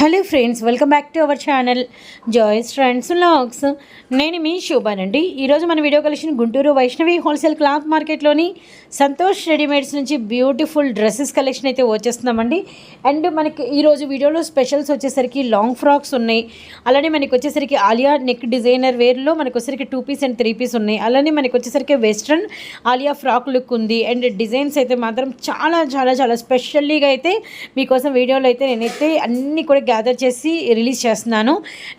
Hello friends welcome back to our channel Joys friends logs. నేను మీ శోభానండి. ఈరోజు మన video collection Guntur Vaishnavi wholesale cloth మార్కెట్లోని Santosh readymades నుంచి బ్యూటిఫుల్ డ్రెస్సెస్ కలెక్షన్ అయితే వచ్చేస్తున్నామండి. అండ్ మనకి ఈరోజు వీడియోలో స్పెషల్స్ వచ్చేసరికి లాంగ్ ఫ్రాక్స్ ఉన్నాయి. అలానే మనకి వచ్చేసరికి ఆలియా నెక్ డిజైనర్ వేర్లో మనకు వచ్చేసరికి two piece and three piece ఉన్నాయి. అలానే మనకి వచ్చేసరికి వెస్ట్రన్ ఆలియా ఫ్రాక్ లుక్ ఉంది. అండ్ డిజైన్స్ అయితే మాత్రం చాలా చాలా చాలా స్పెషల్లీగా అయితే మీకోసం వీడియోలో అయితే నేనైతే అన్నీ కూడా గ్యాదర్ చేసి రిలీజ్ చేస్తున్నాను.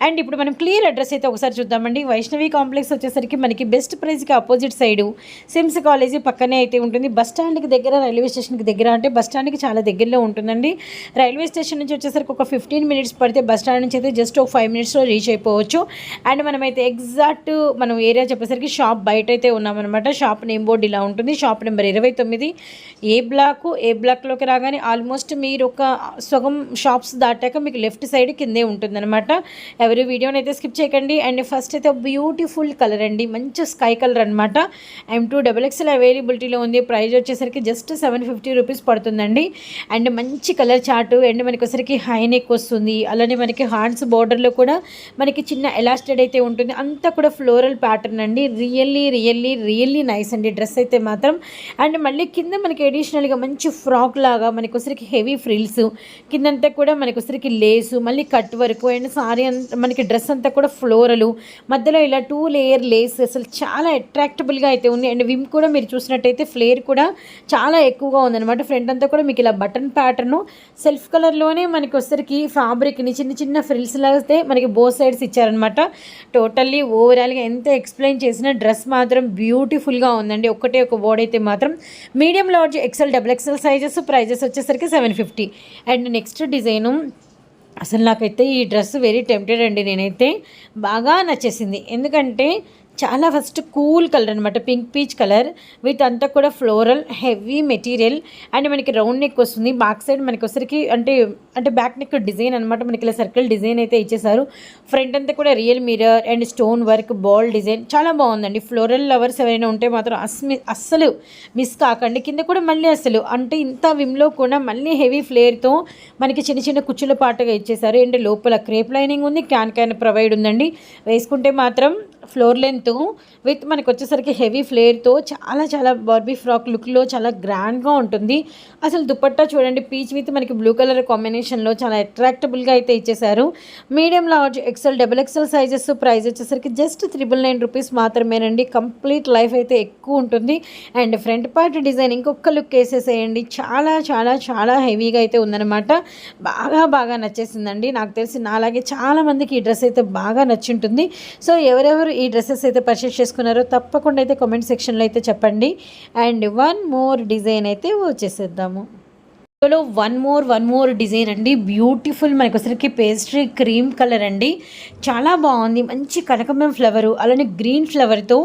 అండ్ ఇప్పుడు మనం క్లియర్ అడ్రస్ అయితే ఒకసారి చూద్దామండి. వైష్ణవి కాంప్లెక్స్ వచ్చేసరికి మనకి బెస్ట్ ప్రైస్కి ఆపోజిట్ సైడు సిమ్స్ కాలేజీ పక్కనే అయితే ఉంటుంది. బస్ స్టాండ్కి దగ్గర రైల్వే స్టేషన్కి దగ్గర అంటే బస్ స్టాండ్కి చాలా దగ్గరలో ఉంటుందండి. రైల్వే స్టేషన్ నుంచి వచ్చేసరికి ఒక ఫిఫ్టీన్ మినిట్స్ పడితే బస్ స్టాండ్ నుంచి అయితే జస్ట్ ఒక ఫైవ్ మినిట్స్లో రీచ్ అయిపోవచ్చు. అండ్ మనమైతే ఎగ్జాక్ట్ మనం ఏరియా చెప్పేసరికి షాప్ బయట అయితే ఉన్నామన్నమాట. షాప్ నేమ్ బోర్డు ఇలా ఉంటుంది. షాప్ నెంబర్ ఇరవై తొమ్మిది. ఏ బ్లాక్ ఏ బ్లాక్లోకి రాగానే ఆల్మోస్ట్ మీరు ఒక సగం షాప్స్ దాటాక మీకు లెఫ్ట్ సైడ్ కిందే ఉంటుందన్నమాట. ఎవరి వీడియోని అయితే స్కిప్ చేయకండి. అండ్ ఫస్ట్ అయితే బ్యూటిఫుల్ కలర్ అండి. మంచి స్కై కలర్ అనమాట ఎం టూ డబల్ ఎక్స్ఎల్ అవైలబిలిటీలో ఉంది. ప్రైస్ వచ్చేసరికి జస్ట్ సెవెన్ ఫిఫ్టీ రూపీస్ పడుతుందండి. అండ్ మంచి కలర్ చార్ట్. అండ్ మనకి ఒకసారికి హై నెక్ వస్తుంది. అలానే మనకి హార్డ్స్ బార్డర్లో కూడా మనకి చిన్న ఎలాస్టెడ్ అయితే ఉంటుంది. అంతా కూడా ఫ్లోరల్ ప్యాటర్న్ అండి. రియల్లీ రియల్లీ రియల్లీ నైస్ అండి డ్రెస్ అయితే మాత్రం. అండ్ మళ్ళీ కింద మనకి అడిషనల్గా మంచి ఫ్రాక్ లాగా మనకి ఒకసారికి హెవీ ఫ్రిల్స్ కిందంతా కూడా మనకి లే లేసు మళ్ళీ కట్ వరకు అండ్ సారీ అంత మనకి డ్రెస్ అంతా కూడా ఫ్లోరలు. మధ్యలో ఇలా టూ లేయర్ లేస్ అసలు చాలా అట్రాక్టబుల్గా అయితే ఉంది. అండ్ విమ్ కూడా మీరు చూసినట్టయితే ఫ్లేర్ కూడా చాలా ఎక్కువగా ఉందన్నమాట. ఫ్రంట్ అంతా కూడా మీకు ఇలా బటన్ ప్యాటర్ను సెల్ఫ్ కలర్లోనే మనకి వచ్చరికి ఫ్యాబ్రిక్ని చిన్న చిన్న ఫ్రిల్స్ లాగితే మనకి బో సైడ్స్ ఇచ్చారనమాట టోటల్లీ ఓవరాల్గా ఎంత ఎక్స్ప్లెయిన్ చేసినా డ్రెస్ మాత్రం బ్యూటిఫుల్గా ఉందండి. ఒకటే ఒక బోర్డ్ అయితే మాత్రం. Medium large XL double XL sizes prices వచ్చేసరికి seven fifty and next design. అసలు నాకైతే ఈ డ్రెస్ వెరీ టెంప్టెడ్ అండి. నేనైతే బాగా నచ్చేసింది. ఎందుకంటే చాలా ఫస్ట్ కూల్ కలర్ అనమాట పింక్ పీచ్ కలర్ విత్ అంతా కూడా ఫ్లోరల్ హెవీ మెటీరియల్ అండ్ మనకి రౌండ్ నెక్ వస్తుంది. బ్యాక్ సైడ్ మనకి వచ్చరికి అంటే అంటే బ్యాక్ నెక్ డిజైన్ అనమాట మనకి ఇలా సర్కిల్ డిజైన్ అయితే ఇచ్చేసారు. ఫ్రంట్ అంతా కూడా real mirror and stone work ball design చాలా బాగుందండి. ఫ్లోరల్ లవర్స్ ఎవరైనా ఉంటే మాత్రం అస్మి అస్సలు మిస్ కాకండి. కింద కూడా మళ్ళీ అసలు అంటే ఇంత విమ్లో కూడా మళ్ళీ హెవీ ఫ్లేర్తో మనకి చిన్న చిన్న కుచ్చుల పాటగా ఇచ్చేసారు. అండ్ లోపల క్రేప్ లైనింగ్ ఉంది. క్యాన్ క్యాన్ ప్రొవైడ్ ఉందండి. వేసుకుంటే మాత్రం ఫ్లోర్ లెంత్ విత్ మనకు వచ్చేసరికి హెవీ ఫ్లేర్తో చాలా చాలా బార్బీ ఫ్రాక్ లుక్లో చాలా గ్రాండ్గా ఉంటుంది. అసలు దుపట్టా చూడండి పీచ్ విత్ మనకి బ్లూ కలర్ కాంబినేషన్లో చాలా అట్రాక్టబుల్గా అయితే ఇచ్చేసారు medium large XL double XL sizes price వచ్చేసరికి జస్ట్ త్రిబుల్ నైన్ రూపీస్ మాత్రమేనండి. కంప్లీట్ లైఫ్ అయితే ఎక్కువ ఉంటుంది. అండ్ ఫ్రంట్ పార్ట్ డిజైన్ ఇంకొక లుక్ వేసేసేయండి. చాలా చాలా చాలా హెవీగా అయితే ఉందన్నమాట. బాగా బాగా నచ్చేసిందండి. నాకు తెలిసి నాలాగే చాలా మందికి ఈ డ్రెస్ అయితే బాగా నచ్చుంటుంది. సో ఎవరెవరు ఈ డ్రెస్సెస్ అయితే పర్చేస్ చేసుకున్నారో తప్పకుండా అయితే కామెంట్ సెక్షన్లో అయితే చెప్పండి. అండ్ వన్ మోర్ డిజైన్ అయితే వచ్చేసేద్దాము. లో one more one more design అండి. బ్యూటిఫుల్ మనకి వచ్చరికి పేస్ట్రీ క్రీమ్ కలర్ అండి. చాలా బాగుంది. మంచి కనకమం ఫ్లవరు అలానే గ్రీన్ ఫ్లవర్తో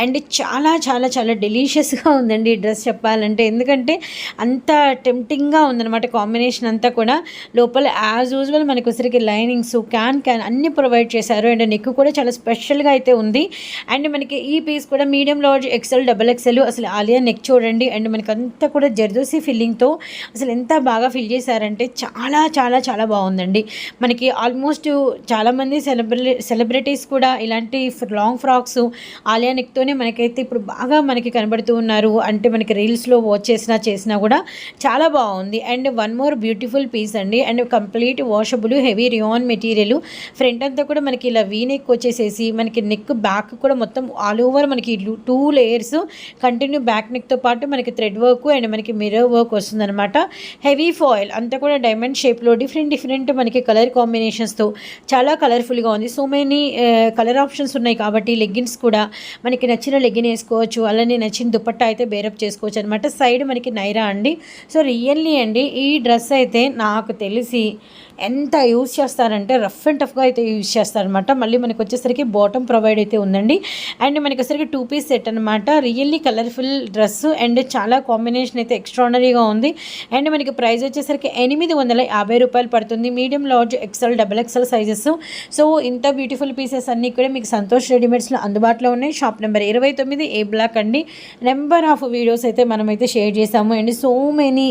అండ్ చాలా చాలా చాలా డెలీషియస్గా ఉందండి ఈ డ్రెస్ చెప్పాలంటే. ఎందుకంటే అంత టెంప్టింగ్గా ఉందన్నమాట కాంబినేషన్ అంతా కూడా. లోపల యాజ్ యూజువల్ మనకి వచ్చరికి లైనింగ్స్ క్యాన్ క్యాన్ అన్నీ ప్రొవైడ్ చేశారు. అండ్ నెక్ కూడా చాలా స్పెషల్గా అయితే ఉంది. అండ్ మనకి ఈ పీస్ కూడా medium large XL double XL అసలు ఆలియా నెక్ చూడండి. అండ్ మనకి అంతా కూడా జర్దోసీ ఫిల్లింగ్తో అసలు ఎంత బాగా ఫిల్ చేశారంటే చాలా చాలా చాలా బాగుందండి. మనకి ఆల్మోస్ట్ చాలామంది సెలబ్రి సెలబ్రిటీస్ కూడా ఇలాంటి లాంగ్ ఫ్రాక్స్ ఆలియా నెక్తోనే మనకైతే ఇప్పుడు బాగా మనకి కనబడుతూ ఉన్నారు. అంటే మనకి రీల్స్లో వాచ్ చేసినా చేసినా కూడా చాలా బాగుంది. And one more beautiful piece అండి. And complete washable heavy rayon material. Front అంతా కూడా మనకి ఇలా వీ నెక్ వచ్చేసేసి మనకి నెక్ బ్యాక్ కూడా మొత్తం ఆల్ ఓవర్ మనకి టూ లేయర్స్ కంటిన్యూ బ్యాక్ నెక్తో పాటు మనకి థ్రెడ్ వర్క్ అండ్ మనకి మిర్రర్ వర్క్ వస్తుందన్నమాట. హెవీ ఫాయిల్ అంతా కూడా డైమండ్ షేప్లో డిఫరెంట్ డిఫరెంట్ మనకి కలర్ కాంబినేషన్స్తో చాలా కలర్ఫుల్గా ఉంది. సో మెనీ కలర్ ఆప్షన్స్ ఉన్నాయి కాబట్టి లెగ్గిన్స్ కూడా మనకి నచ్చిన లెగ్గిన్ వేసుకోవచ్చు. అలానే నచ్చిన దుపట్టా అయితే బేరప్ చేసుకోవచ్చు అనమాట సైడ్ మనకి నైరా అండి. సో రియల్లీ అండి ఈ డ్రెస్ అయితే నాకు తెలిసి ఎంత యూజ్ చేస్తారంటే రఫ్ అండ్ టఫ్గా అయితే యూజ్ చేస్తారనమాట మళ్ళీ మనకు వచ్చేసరికి బాటమ్ ప్రొవైడ్ అయితే ఉందండి. అండ్ మనకి వచ్చేసరికి టూ పీస్ సెట్ అనమాట రియల్లీ కలర్ఫుల్ డ్రెస్ అండ్ చాలా కాంబినేషన్ అయితే ఎక్స్ట్రానరీగా ఉంది. అండ్ మనకి మనకి ప్రైస్ వచ్చేసరికి ఎనిమిది వందల యాభై రూపాయలు పడుతుంది. Medium large XL double XL sizes so ఇంత బ్యూటిఫుల్ పీసెస్ అన్నీ కూడా మీకు సంతోష్ రెడీమేడ్స్లో అందుబాటులో ఉన్నాయి. షాప్ నెంబర్ ఇరవై తొమ్మిది ఏ బ్లాక్ అండి. నెంబర్ ఆఫ్ వీడియోస్ అయితే మనమైతే షేర్ చేసాము. అండ్ సో మెనీ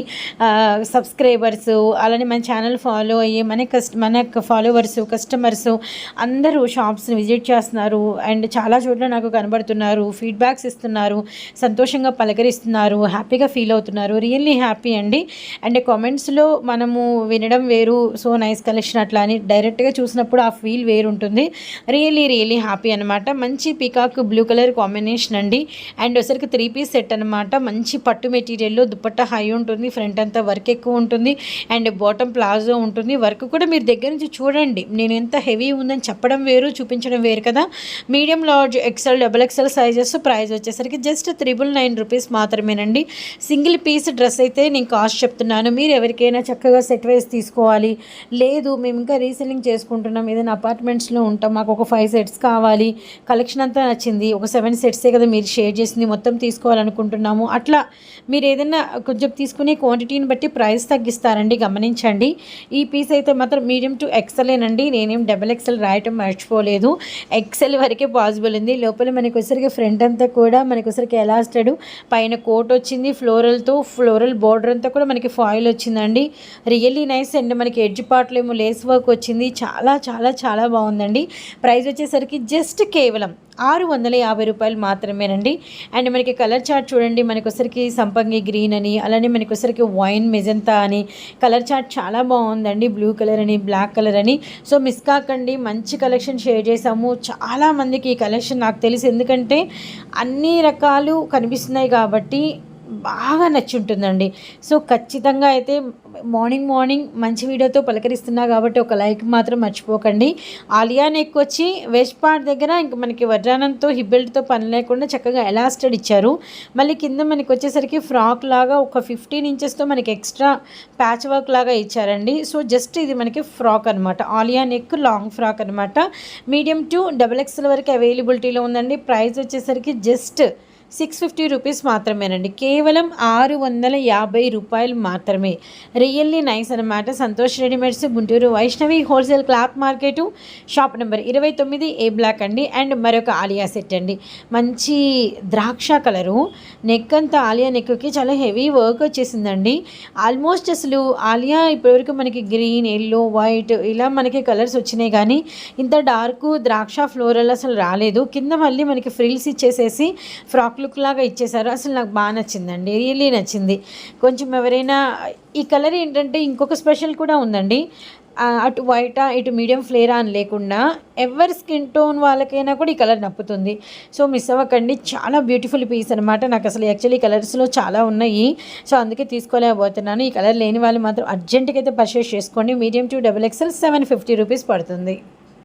సబ్స్క్రైబర్స్ అలానే మన ఛానల్ ఫాలో అయ్యి మన కస్ట్ మన ఫాలోవర్స్ కస్టమర్స్ అందరూ షాప్స్ని విజిట్ చేస్తున్నారు. అండ్ చాలా చోట్ల నాకు కనబడుతున్నారు. ఫీడ్బ్యాక్స్ ఇస్తున్నారు. సంతోషంగా పలకరిస్తున్నారు. హ్యాపీగా ఫీల్ అవుతున్నారు. రియల్లీ హ్యాపీ అండి. అండ్ కామెంట్స్లో మనము వినడం వేరు. సో నైస్ కలెక్షన్ అట్లా అని డైరెక్ట్గా చూసినప్పుడు ఆ ఫీల్ వేరు ఉంటుంది రియల్లీ రియల్లీ హ్యాపీ అనమాట మంచి పికాక్ బ్లూ కలర్ కాంబినేషన్ అండి. అండ్ ఒకసారికి త్రీ పీస్ సెట్ అనమాట మంచి పట్టు మెటీరియల్లో దుప్పట్ట హై ఉంటుంది. ఫ్రంట్ అంతా వర్క్ ఎక్కువ ఉంటుంది. అండ్ బాటమ్ ప్లాజో ఉంటుంది. వర్క్ వర్క్ కూడా మీరు దగ్గర నుంచి చూడండి. నేను ఎంత హెవీ ఉందని చెప్పడం వేరు చూపించడం వేరు కదా. Medium large XL double XL sizes price వచ్చేసరికి జస్ట్ త్రిబుల్ నైన్ రూపీస్ మాత్రమేనండి. సింగిల్ పీస్ డ్రెస్ అయితే నేను కాస్ట్ చెప్తున్నాను. మీరు ఎవరికైనా చక్కగా సెట్ వైస్ తీసుకోవాలి. లేదు మేము ఇంకా రీసెల్లింగ్ చేసుకుంటున్నాం. ఏదైనా అపార్ట్మెంట్స్లో ఉంటాం. మాకు ఒక ఫైవ్ సెట్స్ కావాలి. కలెక్షన్ అంతా నచ్చింది. ఒక సెవెన్ సెట్సే కదా మీరు షేర్ చేసింది. మొత్తం తీసుకోవాలనుకుంటున్నాము. అట్లా మీరు ఏదైనా కొంచెం తీసుకునే క్వాంటిటీని బట్టి ప్రైస్ తగ్గిస్తారండి. గమనించండి. ఈ పీస్ అయితే మాత్రం మీడియం టు ఎక్సలేనండి నేనేం డబల్ ఎక్సెల్ రాయటం మర్చిపోలేదు. ఎక్సెల్ వరకే పాసిబుల్ ఉంది. లోపల మనకి ఫ్రంట్ అంతా కూడా మనకొసరికి వచ్చరికి ఎలాస్టెడ్ పైన కోట్ వచ్చింది ఫ్లోరల్తో ఫ్లోరల్ బార్డర్ అంతా కూడా మనకి ఫాయిల్ వచ్చిందండి. Really nice and. మనకి ఎడ్జ్ పార్ట్లో ఏమో లేస్ వర్క్ వచ్చింది. చాలా చాలా చాలా బాగుందండి. ప్రైస్ వచ్చేసరికి జస్ట్ కేవలం ఆరు వందల యాభై రూపాయలు మాత్రమేనండి. అండ్ మనకి కలర్ చార్ట్ చూడండి మనకొసరికి సంపంగి గ్రీన్ అని అలానే మనకొసరికి వైన్ మెజంతా అని కలర్ చార్ట్ చాలా బాగుందండి. బ్లూ కలర్ అని బ్లాక్ కలర్ అని. సో మిస్ కాకండి మంచి కలెక్షన్ షేర్ చేసాము చాలా మందికి ఈ కలెక్షన్ నాకు తెలిసి. ఎందుకంటే అన్ని రకాలు కనిపిస్తున్నాయి కాబట్టి బాగా నచ్చి ఉంటుందండి సో ఖచ్చితంగా అయితే మార్నింగ్ మార్నింగ్ మంచి వీడియోతో పలకరిస్తున్నా కాబట్టి ఒక లైక్ మాత్రం మర్చిపోకండి. ఆలియా నెక్ వచ్చి వెస్ట్ పార్ట్ దగ్గర ఇంక మనకి వడ్రానంతో హిబ్బెల్ట్తో పని లేకుండా చక్కగా ఎలాస్టెడ్ ఇచ్చారు. మళ్ళీ కింద మనకి వచ్చేసరికి ఫ్రాక్ లాగా ఒక ఫిఫ్టీన్ ఇంచెస్తో మనకి ఎక్స్ట్రా ప్యాచ్ వర్క్ లాగా ఇచ్చారండి. సో జస్ట్ ఇది మనకి ఫ్రాక్ అనమాట ఆలియా నెక్ లాంగ్ ఫ్రాక్ అనమాట మీడియం టు డబల్ ఎక్స్ఎల్ వరకు అవైలబిలిటీలో ఉందండి. ప్రైస్ వచ్చేసరికి జస్ట్ సిక్స్ ఫిఫ్టీ రూపీస్ మాత్రమేనండి. కేవలం ఆరు వందల యాభై రూపాయలు మాత్రమే. రియల్లీ నైస్ అనమాట Santosh readymades Guntur Vaishnavi wholesale cloth market. Shop number ఇరవై తొమ్మిది ఏ బ్లాక్ అండి. అండ్ మరొక ఆలియా సెట్ అండి. మంచి ద్రాక్ష కలరు. నెక్ అంతా ఆలియా నెక్కి చాలా హెవీ వర్క్ వచ్చేసిందండి. ఆల్మోస్ట్ అసలు ఆలియా ఇప్పటివరకు మనకి గ్రీన్ ఎల్లో వైట్ ఇలా మనకి కలర్స్ వచ్చినాయి కానీ ఇంత డార్క్ ద్రాక్ష ఫ్లోరల్ అసలు రాలేదు. కింద మళ్ళీ మనకి ఫ్రిల్స్ ఇచ్చేసేసి ఫ్రాక్ లుక్ లాగా ఇచ్చేసారు అసలు నాకు బాగా నచ్చిందండి. రియల్లీ నచ్చింది. కొంచెం ఎవరైనా ఈ కలర్ ఏంటంటే ఇంకొక స్పెషల్ కూడా ఉందండి. అటు వైట్ ఇటు మీడియం ఫ్లేరా అని లేకుండా ఎవరి స్కిన్ టోన్ వాళ్ళకైనా కూడా ఈ కలర్ నప్పుతుంది. సో మిస్ అవ్వకండి. చాలా బ్యూటిఫుల్ పీస్ అనమాట నాకు అసలు యాక్చువల్లీ కలర్స్లో చాలా ఉన్నాయి. సో అందుకే తీసుకోలేకపోతున్నాను. ఈ కలర్ లేని వాళ్ళు మాత్రం అర్జెంటుగా అయితే పర్చేస్ చేసుకోండి. Medium to double XL seven fifty rupees పడుతుంది.